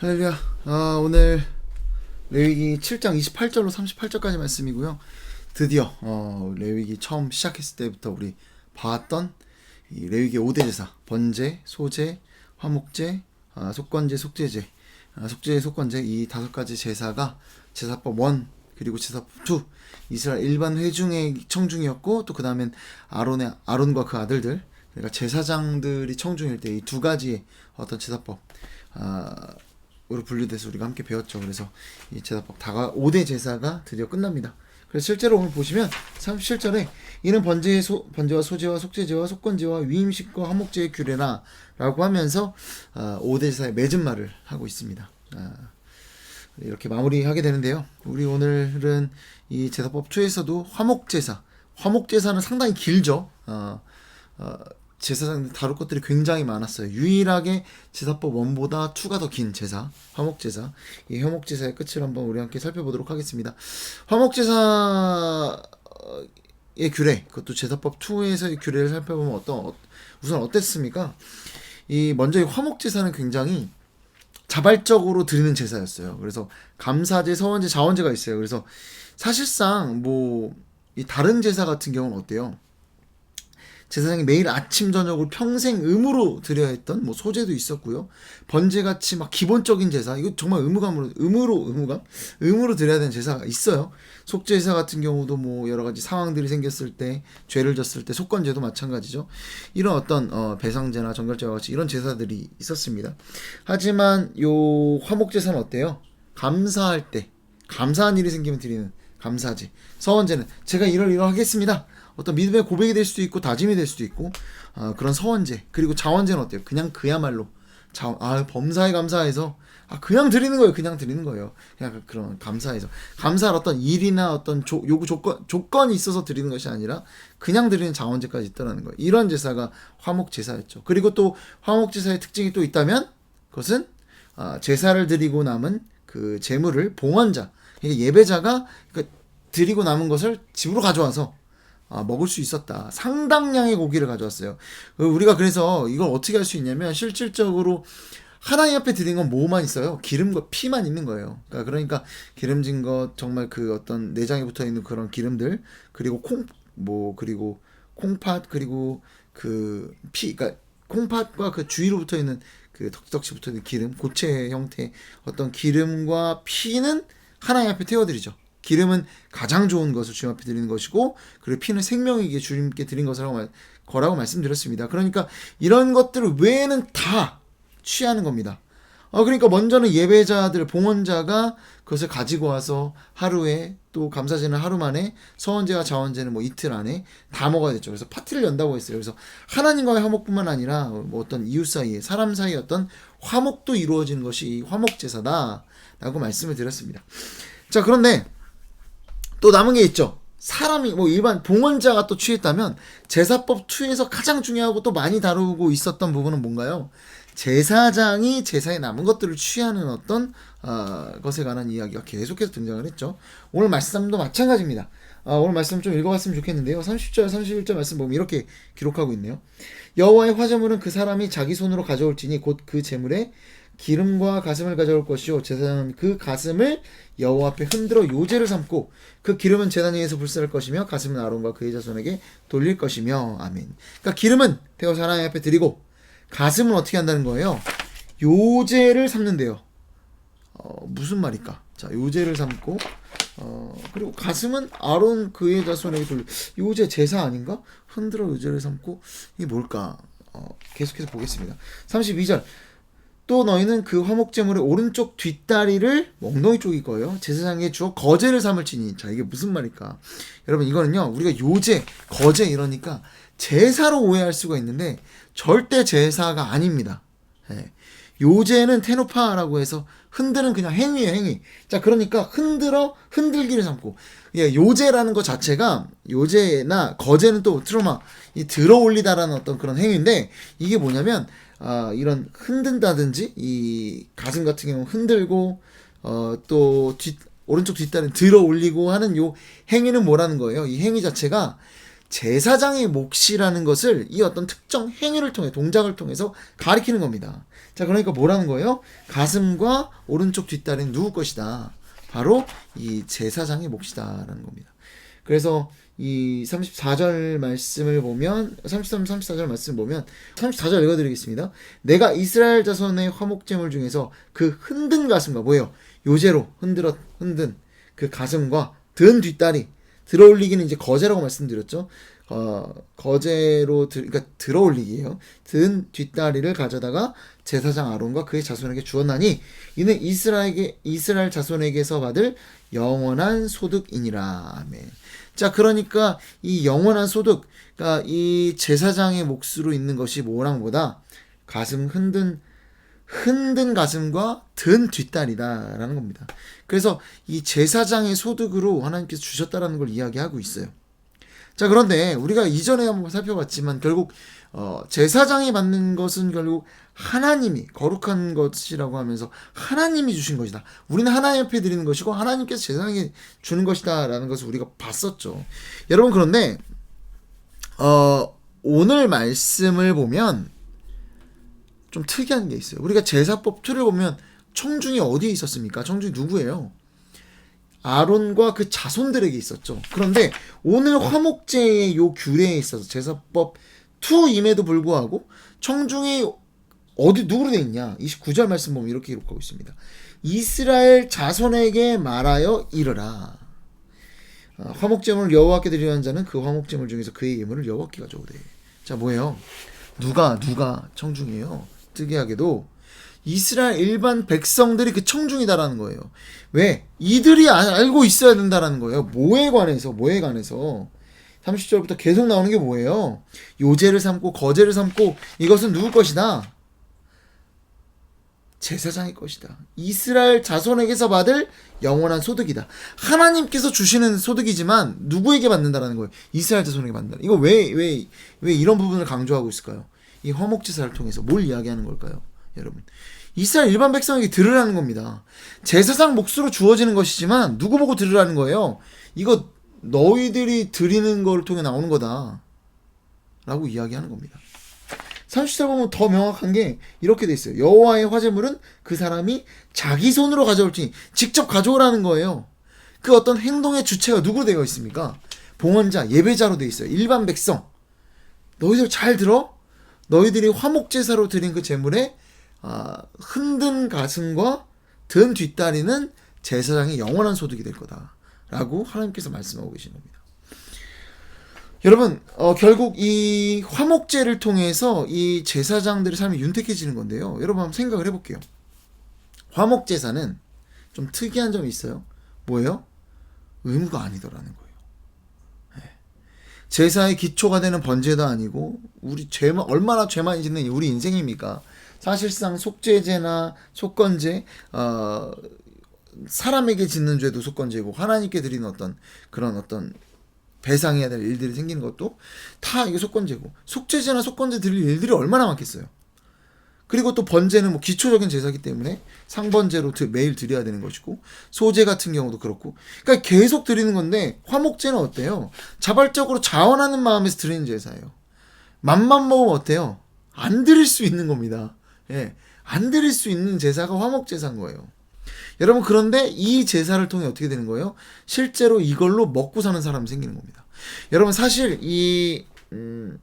할렐루야. 아, 오늘 레위기 7장 28절로 38절까지 말씀이고요. 드디어 어, 레위기 처음 시작했을 때부터 우리 이 레위기 5대 제사, 번제, 소제, 화목제, 아, 속건제, 속제제, 아, 속제, 속건제 이 다섯 가지 제사가 제사법 1 그리고 제사법 2 이스라엘 일반 회중의 청중이었고 또 그 다음엔 아론의 아론과 그 아들들 그러니까 제사장들이 청중일 때 이 두 가지의 어떤 제사법 아, 으로 분류돼서 우리가 함께 배웠죠. 그래서 이 제사법 다가 5대 제사가 드디어 끝납니다. 그래서 실제로 오늘 보시면 37절에 이는 번제의 소, 번제와 소제와 속제제와 속건제와 위임식과 화목제의 규례라 라고 하면서 아, 5대 제사의 맺은 말을 하고 있습니다. 아, 이렇게 마무리하게 되는데요. 우리 오늘은 이 제사법 2에서도 화목제사, 화목제사는 상당히 길죠. 어, 어, 제사장 다룰 것들이 굉장히 많았어요. 유일하게 제사법 1보다 2가 더 긴 제사, 화목제사. 이 화목제사의 끝을 한번 우리 함께 살펴보도록 하겠습니다. 화목제사의 규례, 그것도 제사법 2에서의 규례를 살펴보면 어떤, 우선 어땠습니까? 이 먼저 이 화목제사는 굉장히 자발적으로 드리는 제사였어요. 그래서 감사제, 서원제, 자원제가 있어요. 그래서 사실상 뭐 이 다른 제사 같은 경우는 어때요? 제사장이 매일 아침 저녁을 평생 의무로 드려야 했던 뭐 소제도 있었고요. 번제 같이 막 기본적인 제사 이거 정말 의무감으로 의무로 의무감 의무로 드려야 되는 제사가 있어요. 속제사 같은 경우도 뭐 여러 가지 상황들이 생겼을 때 죄를 졌을 때 속건제도 마찬가지죠. 이런 어떤 어, 배상제나 정결제와 같이 이런 제사들이 있었습니다. 하지만 요 화목제사는 어때요? 감사할 때 감사한 일이 생기면 드리는 감사제. 서원제는 제가 이럴 이럴 하겠습니다. 어떤 믿음의 고백이 될 수도 있고 다짐이 될 수도 있고 어, 그런 서원제 그리고 자원제는 어때요? 그냥 그야말로 자, 아 범사에 감사해서 아 그냥 드리는 거예요. 그냥 드리는 거예요. 그냥 그런 감사해서 감사할 어떤 일이나 어떤 조, 요구 조건 조건이 있어서 드리는 것이 아니라 그냥 드리는 자원제까지 있다라는 거예요. 이런 제사가 화목 제사였죠. 그리고 또 화목 제사의 특징이 또 있다면 그것은 아, 제사를 드리고 남은 그 재물을 봉헌자 그러니까 예배자가 그 드리고 남은 것을 집으로 가져와서 아, 먹을 수 있었다. 상당량의 고기를 가져왔어요. 어, 우리가 그래서 이걸 어떻게 할 수 있냐면 실질적으로 하나님 앞에 드린 건 뭐만 있어요? 기름과 피만 있는 거예요. 그러니까, 그러니까 기름진 것 정말 그 어떤 내장에 붙어 있는 그런 기름들 그리고 콩 뭐 그리고 콩팥 그리고 그 피 그러니까 콩팥과 그 주위로 붙어 있는 그 덕덕시 붙어 있는 기름 고체 형태 어떤 기름과 피는 하나님 앞에 태워드리죠. 기름은 가장 좋은 것을 주님 앞에 드리는 것이고 그리고 피는 생명에게 주님께 드린 것이라고 거라고 말씀드렸습니다. 그러니까 이런 것들 외에는 다 취하는 겁니다. 어 그러니까 먼저는 예배자들 봉헌자가 그것을 가지고 와서 하루에 또 감사제는 하루 만에 서원제와 자원제는 뭐 이틀 안에 다 먹어야 됐죠. 그래서 파티를 연다고 했어요. 그래서 하나님과의 화목뿐만 아니라 뭐 어떤 이웃 사이에 사람 사이에 어떤 화목도 이루어지는 것이 이 화목 제사다라고 말씀을 드렸습니다. 자 그런데 또 남은 게 있죠. 사람이 뭐 일반 봉헌자가 또 취했다면 제사법 2에서 가장 중요하고 또 많이 다루고 있었던 부분은 뭔가요? 제사장이 제사에 남은 것들을 취하는 어떤 어, 것에 관한 이야기가 계속해서 등장을 했죠. 오늘 말씀도 마찬가지입니다. 어, 오늘 말씀 좀 읽어봤으면 좋겠는데요. 30절, 31절 말씀 보면 이렇게 기록하고 있네요. 여호와의 화제물은 그 사람이 자기 손으로 가져올지니 곧 그 재물에 기름과 가슴을 가져올 것이요 제사장은 그 가슴을 여호와 앞에 흔들어 요제를 삼고 그 기름은 제단 위에서 불사를 것이며 가슴은 아론과 그의 자손에게 돌릴 것이며 아멘. 그러니까 기름은 태워서 하나님 앞에 드리고 가슴은 어떻게 한다는 거예요? 요제를 삼는데요. 어, 무슨 말일까? 자, 요제를 삼고 어, 그리고 가슴은 아론 그의 자손에게 돌릴 요제 제사 아닌가? 흔들어 요제를 삼고 이게 뭘까? 어, 계속해서 보겠습니다. 32절 또 너희는 그 화목제물의 오른쪽 뒷다리를 엉덩이 쪽일 거예요. 제사장에 주어 거제를 삼을지니. 자, 이게 무슨 말일까? 여러분, 이거는요, 우리가 요제, 거제 이러니까 제사로 오해할 수가 있는데, 절대 제사가 아닙니다. 예. 요제는 테노파라고 해서 흔드는 그냥 행위예요, 행위. 자, 그러니까 흔들어, 흔들기를 삼고. 예, 요제라는 것 자체가, 요제나 거제는 또 트로마, 이 들어 올리다라는 어떤 그런 행위인데, 이게 뭐냐면, 아, 이런 흔든다든지 이 가슴 같은 경우 흔들고 어, 또 뒷, 오른쪽 뒷다리는 들어 올리고 하는 요 행위는 뭐라는 거예요? 이 행위 자체가 제사장의 몫이라는 것을 이 어떤 특정 행위를 통해 동작을 통해서 가리키는 겁니다. 자, 그러니까 뭐라는 거예요? 가슴과 오른쪽 뒷다리는 누구 것이다. 바로 이 제사장의 몫이다라는 겁니다. 그래서 이 34절 말씀을 보면 33, 34절 말씀 보면 34절 읽어드리겠습니다. 내가 이스라엘 자손의 화목제물 중에서 그 흔든 가슴과 뭐예요? 요제로 흔들어 흔든 그 가슴과 든 뒷다리 들어올리기는 이제 거제라고 말씀드렸죠. 어, 거제로 들, 그러니까 들어올리기예요. 든 뒷다리를 가져다가 제사장 아론과 그의 자손에게 주었나니 이는 이스라엘에게 이스라엘 자손에게서 받을 영원한 소득이니라. 아멘. 자, 그러니까 이 영원한 소득, 그러니까 이 제사장의 몫으로 있는 것이 뭐랑 보다 가슴 흔든 흔든 가슴과 든 뒷다리다라는 겁니다. 그래서 이 제사장의 소득으로 하나님께서 주셨다라는 걸 이야기하고 있어요. 자, 그런데 우리가 이전에 한번 살펴봤지만 결국 어, 제사장이 받는 것은 결국 하나님이 거룩한 것이라고 하면서 하나님이 주신 것이다. 우리는 하나님 앞에 드리는 것이고 하나님께서 제사장에 주는 것이다라는 것을 우리가 봤었죠. 여러분 그런데 어, 오늘 말씀을 보면 좀 특이한 게 있어요. 우리가 제사법 2를 보면 청중이 어디에 있었습니까? 청중이 누구예요? 아론과 그 자손들에게 있었죠. 그런데 오늘 화목제의 요 규례에 있어서 제사법 2임에도 불구하고 청중이 어디 누구로 돼 있냐? 29절 말씀 보면 이렇게 기록하고 있습니다. 이스라엘 자손에게 말하여 이르라. 어, 화목제물을 여호와께 드리려 한 자는 그 화목제물 중에서 그의 예물을 여호와께 가져오되. 자, 뭐예요? 누가 누가 청중이에요? 특이하게도 이스라엘 일반 백성들이 그 청중이다라는 거예요. 왜? 이들이 아- 알고 있어야 된다라는 거예요. 뭐에 관해서, 뭐에 관해서. 30절부터 계속 나오는 게 뭐예요? 요제를 삼고 거제를 삼고 이것은 누구 것이다? 제사장의 것이다. 이스라엘 자손에게서 받을 영원한 소득이다. 하나님께서 주시는 소득이지만 누구에게 받는다라는 거예요? 이스라엘 자손에게 받는다. 이거 왜 왜 왜 이런 부분을 강조하고 있을까요? 이 화목 제사를 통해서 뭘 이야기하는 걸까요? 여러분. 이스라엘 일반 백성에게 들으라는 겁니다. 제사장 몫으로 주어지는 것이지만 누구 보고 들으라는 거예요? 이거 너희들이 드리는 걸 통해 나오는 거다. 라고 이야기하는 겁니다. 30절 보면 더 명확한 게 이렇게 돼 있어요. 여호와의 화제물은 그 사람이 자기 손으로 가져올지 직접 가져오라는 거예요. 그 어떤 행동의 주체가 누구로 되어 있습니까? 봉헌자, 예배자로 되어 있어요. 일반 백성. 너희들 잘 들어? 너희들이 화목제사로 드린 그 제물에 아, 흔든 가슴과 든 뒷다리는 제사장의 영원한 소득이 될 거다. 라고 하나님께서 말씀하고 계신 겁니다. 여러분, 어, 결국 이 화목제를 통해서 이 제사장들의 삶이 윤택해지는 건데요. 여러분 한번 생각을 해볼게요. 화목제사는 좀 특이한 점이 있어요. 뭐예요? 의무가 아니더라는 거예요. 네. 제사의 기초가 되는 번제도 아니고 우리 죄만 얼마나 죄 많이 짓는 우리 인생입니까? 사실상 속죄제나 속건제, 어, 사람에게 짓는 죄도 속건제고 하나님께 드리는 어떤 그런 어떤 배상해야 될 일들이 생기는 것도 다 이게 속건제고 속죄제나 속건제 드릴 일들이 얼마나 많겠어요. 그리고 또 번제는 뭐 기초적인 제사기 때문에 상번제로 드- 매일 드려야 되는 것이고 소제 같은 경우도 그렇고 그러니까 계속 드리는 건데 화목제는 어때요? 자발적으로 자원하는 마음에서 드리는 제사예요. 맘만 먹으면 어때요? 안 드릴 수 있는 겁니다. 예. 안 드릴 수 있는 제사가 화목제사인 거예요. 여러분 그런데 이 제사를 통해 어떻게 되는 거예요? 실제로 이걸로 먹고 사는 사람이 생기는 겁니다. 여러분 사실 이 음,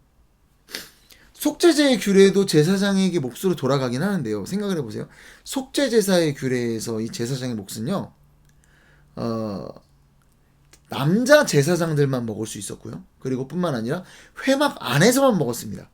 속죄제의 규례도 제사장에게 몫으로 돌아가긴 하는데요. 생각을 해보세요. 속죄 제사의 규례에서 이 제사장의 몫은요, 어, 남자 제사장들만 먹을 수 있었고요. 그리고 뿐만 아니라 회막 안에서만 먹었습니다.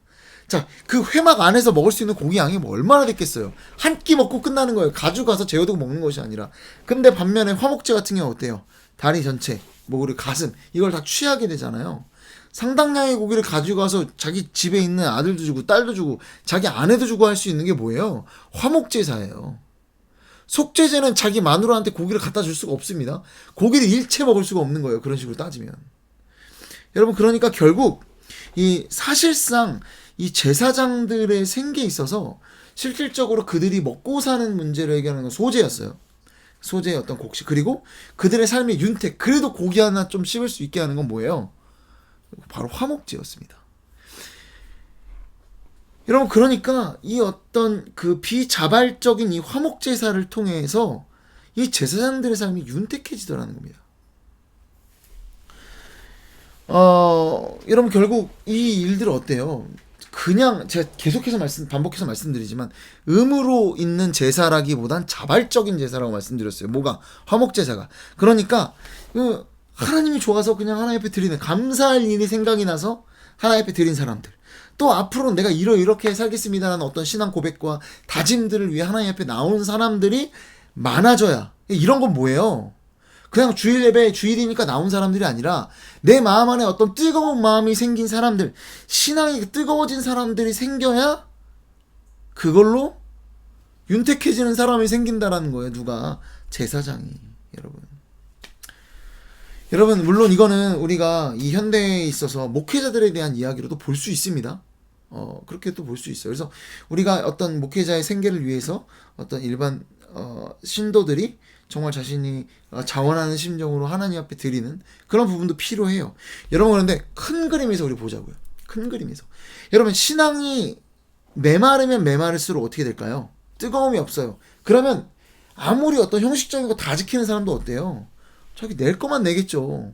자, 그 회막 안에서 먹을 수 있는 고기 양이 뭐 얼마나 됐겠어요? 한 끼 먹고 끝나는 거예요. 가져가서 재워두고 먹는 것이 아니라. 근데 반면에 화목제 같은 경우 어때요? 다리 전체, 뭐 그리고 가슴 이걸 다 취하게 되잖아요. 상당량의 고기를 가져가서 자기 집에 있는 아들도 주고 딸도 주고 자기 아내도 주고 할 수 있는 게 뭐예요? 화목제사예요. 속죄제는 자기 마누라한테 고기를 갖다 줄 수가 없습니다. 고기를 일체 먹을 수가 없는 거예요. 그런 식으로 따지면. 여러분 그러니까 결국 이 사실상 이 제사장들의 생계에 있어서 실질적으로 그들이 먹고 사는 문제를 해결하는 건 소재였어요. 소재의 어떤 곡식 그리고 그들의 삶의 윤택 그래도 고기 하나 좀 씹을 수 있게 하는 건 뭐예요? 바로 화목제였습니다. 여러분 그러니까 이 어떤 그 비자발적인 이 화목 제사를 통해서 이 제사장들의 삶이 윤택해지더라는 겁니다. 어, 여러분 결국 이 일들 어때요? 그냥 제가 계속해서 말씀 반복해서 말씀드리지만 의무로 있는 제사라기보단 자발적인 제사라고 말씀드렸어요. 뭐가 화목 제사가. 그러니까 그 하나님이 좋아서 그냥 하나님 앞에 드리는 감사할 일이 생각이 나서 하나님 앞에 드린 사람들. 또 앞으로 내가 이러 이렇게 살겠습니다라는 어떤 신앙 고백과 다짐들을 위해 하나님 앞에 나온 사람들이 많아져야 이런 건 뭐예요? 그냥 주일 예배 주일이니까 나온 사람들이 아니라 내 마음 안에 어떤 뜨거운 마음이 생긴 사람들, 신앙이 뜨거워진 사람들이 생겨야 그걸로 윤택해지는 사람이 생긴다라는 거예요. 누가 제사장이 여러분. 여러분 물론 이거는 우리가 이 현대에 있어서 목회자들에 대한 이야기로도 볼 수 있습니다. 어 그렇게 또 볼 수 있어요. 그래서 우리가 어떤 목회자의 생계를 위해서 어떤 일반 어 신도들이 정말 자신이 어, 자원하는 심정으로 하나님 앞에 드리는 그런 부분도 필요해요. 여러분 그런데 큰 그림에서 우리 보자고요. 큰 그림에서 여러분 신앙이 메마르면 메마를수록 어떻게 될까요? 뜨거움이 없어요. 그러면 아무리 어떤 형식적인 거 다 지키는 사람도 어때요? 자기 낼 것만 내겠죠.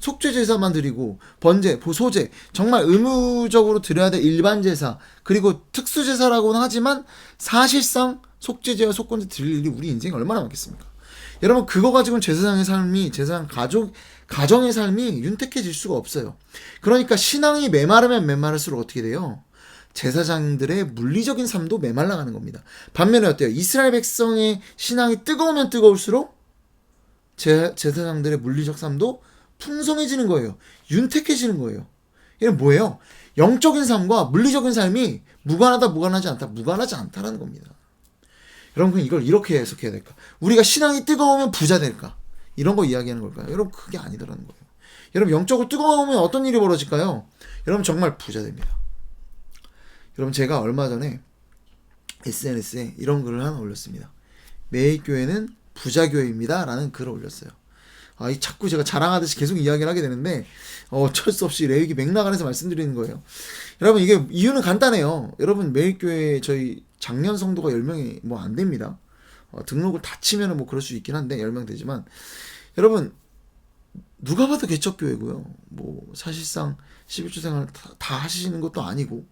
속죄 제사만 드리고 번제, 소제 정말 의무적으로 드려야 될 일반 제사 그리고 특수 제사라고는 하지만 사실상 속죄제와 속건제 드릴 일이 우리 인생에 얼마나 많겠습니까? 여러분 그거 가지고는 제사장의 삶이 제사장 가족 가정의 삶이 윤택해질 수가 없어요. 그러니까 신앙이 메마르면 메마를수록 어떻게 돼요? 제사장들의 물리적인 삶도 메말라가는 겁니다. 반면에 어때요? 이스라엘 백성의 신앙이 뜨거우면 뜨거울수록 제, 제사장들의 물리적 삶도 풍성해지는 거예요. 윤택해지는 거예요. 이게 뭐예요? 영적인 삶과 물리적인 삶이 무관하다, 무관하지 않다, 무관하지 않다라는 겁니다. 여러분, 이걸 이렇게 해석해야 될까? 우리가 신앙이 뜨거우면 부자 될까? 이런 거 이야기하는 걸까요? 여러분, 그게 아니더라는 거예요. 여러분, 영적으로 뜨거우면 어떤 일이 벌어질까요? 여러분, 정말 부자 됩니다. 여러분, 제가 얼마 전에 SNS에 이런 글을 하나 올렸습니다. 매일 교회는 부자 교회입니다. 라는 글을 올렸어요. 아, 이 자꾸 제가 자랑하듯이 계속 이야기를 하게 되는데, 어, 어쩔 수 없이 레이기 맥락 안에서 말씀드리는 거예요. 여러분, 이게 이유는 간단해요. 여러분, 매일 교회 저희 작년 성도가 10명이 뭐 안 됩니다. 어, 등록을 다 치면은 뭐 그럴 수 있긴 한데, 10명 되지만, 여러분, 누가 봐도 개척교회고요. 뭐, 사실상 11주 생활 다, 다 하시는 것도 아니고,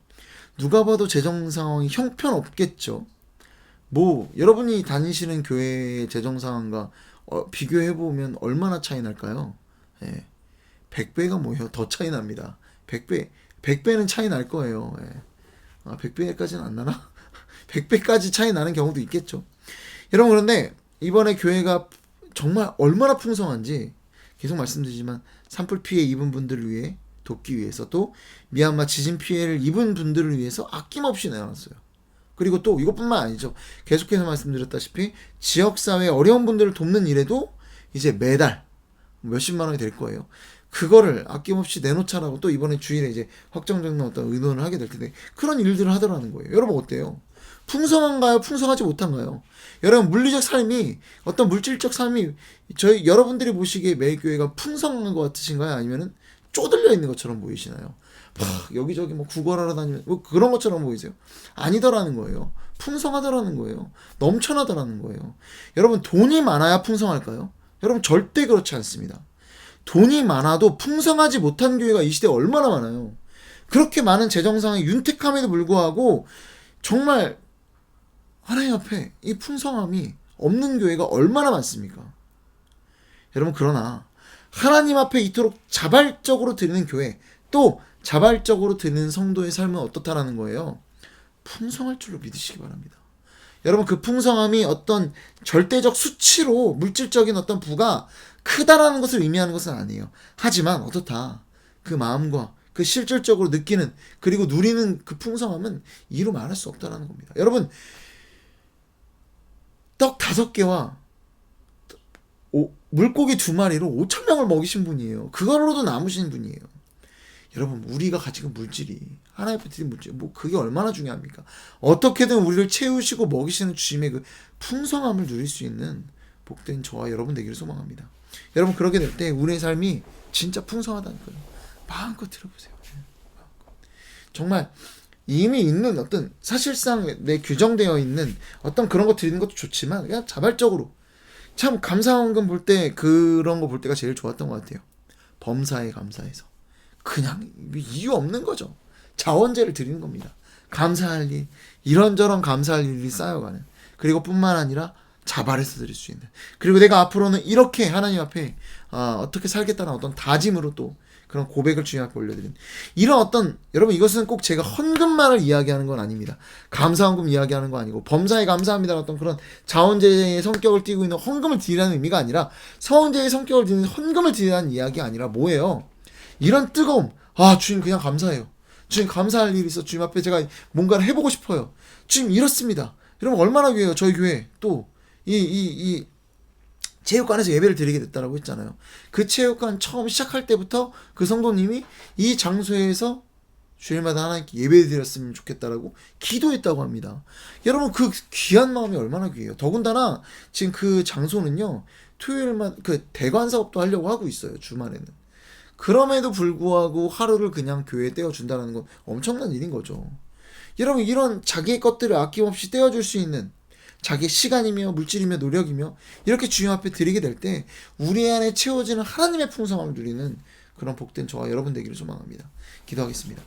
누가 봐도 재정 상황이 형편없겠죠. 뭐 여러분이 다니시는 교회의 재정 상황과 어, 비교해 보면 얼마나 차이 날까요? 예. 100배가 뭐예요? 더 차이 납니다. 100배. 100배는 차이 날 거예요. 예. 아, 100배까지는 안 나나? 100배까지 차이 나는 경우도 있겠죠. 여러분 그런데 이번에 교회가 정말 얼마나 풍성한지 계속 말씀드리지만 산불 피해 입은 분들을 위해 돕기 위해서 또 미얀마 지진 피해를 입은 분들을 위해서 아낌없이 내놨어요. 그리고 또 이것뿐만 아니죠. 계속해서 말씀드렸다시피 지역사회 어려운 분들을 돕는 일에도 이제 매달 몇십만 원이 될 거예요. 그거를 아낌없이 내놓자라고 또 이번에 주일에 이제 확정적인 어떤 의논을 하게 될 텐데 그런 일들을 하더라는 거예요. 여러분 어때요? 풍성한가요? 풍성하지 못한가요? 여러분 물리적 삶이 어떤 물질적 삶이 저희 여러분들이 보시기에 매일 교회가 풍성한 것 같으신가요? 아니면은 쪼들려 있는 것처럼 보이시나요? 막 여기저기 뭐 구걸하러 다니면 뭐 그런 것처럼 보이세요? 아니더라는 거예요. 풍성하더라는 거예요. 넘쳐나더라는 거예요. 여러분 돈이 많아야 풍성할까요? 여러분 절대 그렇지 않습니다. 돈이 많아도 풍성하지 못한 교회가 이 시대에 얼마나 많아요. 그렇게 많은 재정상의 윤택함에도 불구하고 정말 하나님 앞에 이 풍성함이 없는 교회가 얼마나 많습니까? 여러분 그러나 하나님 앞에 이토록 자발적으로 드리는 교회 또 자발적으로 드는 성도의 삶은 어떻다라는 거예요. 풍성할 줄로 믿으시기 바랍니다. 여러분 그 풍성함이 어떤 절대적 수치로 물질적인 어떤 부가 크다라는 것을 의미하는 것은 아니에요. 하지만 어떻다. 그 마음과 그 실질적으로 느끼는 그리고 누리는 그 풍성함은 이루 말할 수 없다라는 겁니다. 여러분 떡 다섯 개와 오, 물고기 두 마리로 5천 명을 먹이신 분이에요. 그걸로도 남으신 분이에요. 여러분 우리가 가지고 물질이 앞에 드린 물질 뭐 그게 얼마나 중요합니까? 어떻게든 우리를 채우시고 먹이시는 주님의 그 풍성함을 누릴 수 있는 복된 저와 여러분 되기를 소망합니다. 여러분 그렇게 될 때 우리의 삶이 진짜 풍성하다니까요. 마음껏 드려보세요. 예, 마음껏. 정말 이미 있는 어떤 사실상 내 규정되어 있는 어떤 그런 거 드리는 것도 좋지만 그냥 자발적으로 참 감사원금 볼 때 그런 거 볼 때가 제일 좋았던 것 같아요. 범사에 감사해서 그냥 이유 없는 거죠. 자원제를 드리는 겁니다. 감사할 일 이런저런 감사할 일이 쌓여가는 그리고 뿐만 아니라 자발해서 드릴 수 있는 그리고 내가 앞으로는 이렇게 하나님 앞에 아, 어떻게 살겠다는 어떤 다짐으로 또 그런 고백을 주님 앞에 올려드린 이런 어떤 여러분 이것은 꼭 제가 헌금만을 이야기하는 건 아닙니다. 감사헌금 이야기하는 거 아니고 범사에 감사합니다 어떤 그런 자원제의 성격을 띠고 있는 헌금을 드리라는 의미가 아니라 서원제의 성격을 띠는 헌금을 드리라는 이야기 아니라 뭐예요? 이런 뜨거움 아 주님 그냥 감사해요. 주님 감사할 일이 있어 주님 앞에 제가 뭔가를 해보고 싶어요. 주님 이렇습니다. 여러분 얼마나 귀해요 저희 교회 또 이 이, 이 체육관에서 예배를 드리게 됐다라고 했잖아요. 그 체육관 처음 시작할 때부터 그 성도님이 이 장소에서 주일마다 하나님께 예배 드렸으면 좋겠다라고 기도했다고 합니다. 여러분 그 귀한 마음이 얼마나 귀해요. 더군다나 지금 그 장소는요 토요일만 그 대관 사업도 하려고 하고 있어요 주말에는. 그럼에도 불구하고 하루를 그냥 교회에 떼어 준다는 건 엄청난 일인 거죠. 여러분 이런 자기의 것들을 아낌없이 떼어줄 수 있는 자기의 시간이며 물질이며 노력이며 이렇게 주님 앞에 드리게 될 때 우리 안에 채워지는 하나님의 풍성함을 누리는 그런 복된 저와 여러분 되기를 소망합니다. 기도하겠습니다.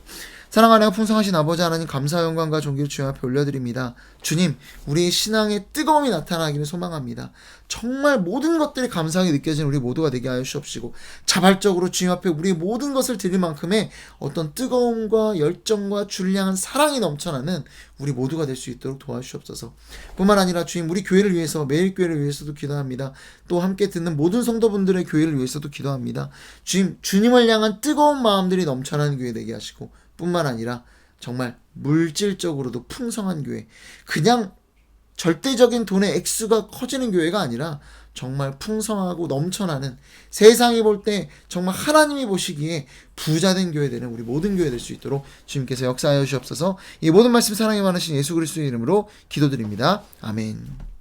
사랑하는 풍성하신 아버지 하나님 감사 영광과 존귀를 주님 앞에 올려드립니다. 주님 우리의 신앙의 뜨거움이 나타나기를 소망합니다. 정말 모든 것들이 감사하게 느껴지는 우리 모두가 되게 하여 주옵시고 자발적으로 주님 앞에 우리의 모든 것을 드릴 만큼의 어떤 뜨거움과 열정과 줄량한 사랑이 넘쳐나는 우리 모두가 될 수 있도록 도와주시옵소서. 뿐만 아니라 주님 우리 교회를 위해서 매일 교회를 위해서도 기도합니다. 또 함께 듣는 모든 성도분들의 교회를 위해서도 기도합니다. 주님 주님을 향한 뜨거운 마음들이 넘쳐나는 교회 되게 하시고 뿐만 아니라 정말 물질적으로도 풍성한 교회 그냥 절대적인 돈의 액수가 커지는 교회가 아니라 정말 풍성하고 넘쳐나는 세상이 볼 때 정말 하나님이 보시기에 부자된 교회 되는 우리 모든 교회 될 수 있도록 주님께서 역사하여 주옵소서 이 모든 말씀 사랑이 많으신 예수 그리스도의 이름으로 기도드립니다. 아멘.